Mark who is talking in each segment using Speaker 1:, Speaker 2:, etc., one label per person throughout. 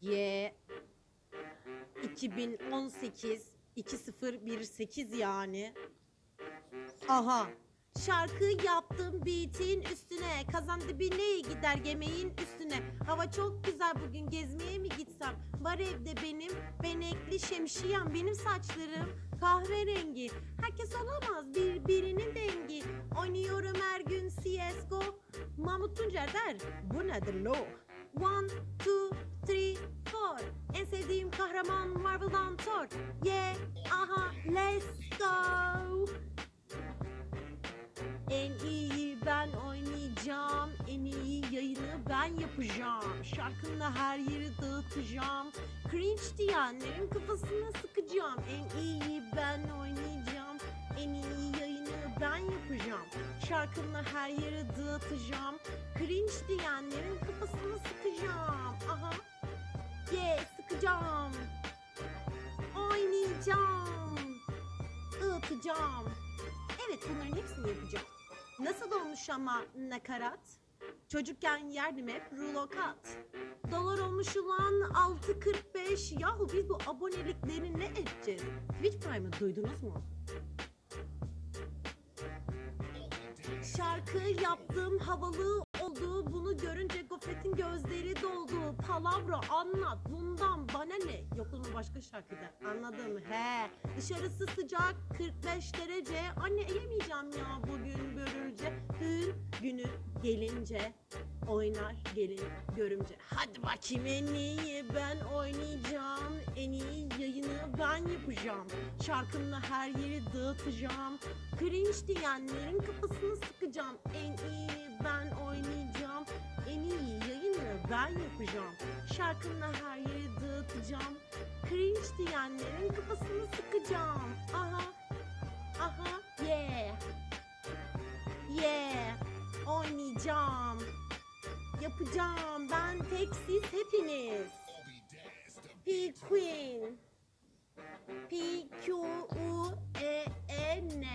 Speaker 1: Y 2018 2018 yani. Aha. Şarkı yaptım beat'in üstüne. Kazan dibine gider yemeğin üstüne. Hava çok güzel bugün gezmeye mi gitsem? Var evde benim benekli şemşiyem. Benim saçlarım kahverengi. Herkes olamaz birbirinin dengi. Oynuyorum her gün CSGO. Mahmut Tuncer der bu nedir lo? One, two, kahraman Marvel'dan Thor. Yeah, aha, let's go. En iyi ben oynayacağım. En iyi yayını ben yapacağım. Şarkımla her yeri dağıtacağım. Cringe diyenlerin kafasına sıkacağım. En iyi ben oynayacağım. En iyi yayını ben yapacağım. Şarkımla her yeri dağıtacağım. Oynayacağım. Dağıtacağım. Evet bunların hepsini yapacağım. Nasıl olmuş ama nakarat? Çocukken yerdim hep rulo kat. Dolar olmuş ulan 6.45. Yahu biz bu abonelikleri ne edeceğiz? Twitch Prime'ı duydunuz mu? Şarkı yaptım havalı oldu. Bunu görünce Gofret'in gözleri doldu. Palavra anlat bundan bana ne? Yok onun başka şarkıda. Anladım he. Dışarısı sıcak 45 derece. Anne yemeyeceğim ya bugün börülce. Gün günü gelince oynar gelin görümce. Hadi bakayım en iyi ben oynayacağım. En iyi yayını ben yapacağım. Şarkımla her yeri dağıtacağım. Cringe diyenlerin kafasını sıkacağım. En iyi ben oynayacağım. En iyi yayını ben yapacağım. Şarkımla her yeri dağıtacağım. Cringe diyenlerin kafasını sıkacağım. Aha. Aha. Yeah. Yeah. Oynayacağım. Yapacağım. Ben tek siz hepiniz. P Queen. P Q U E E N.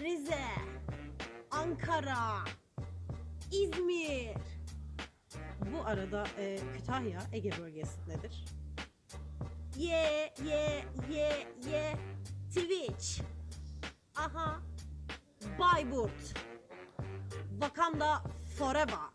Speaker 1: Rize. Ankara. İzmir. Bu arada e, Kütahya Ege bölgesindedir. Ye ye ye ye Twitch. Aha. Bayburt. Wakanda Forever.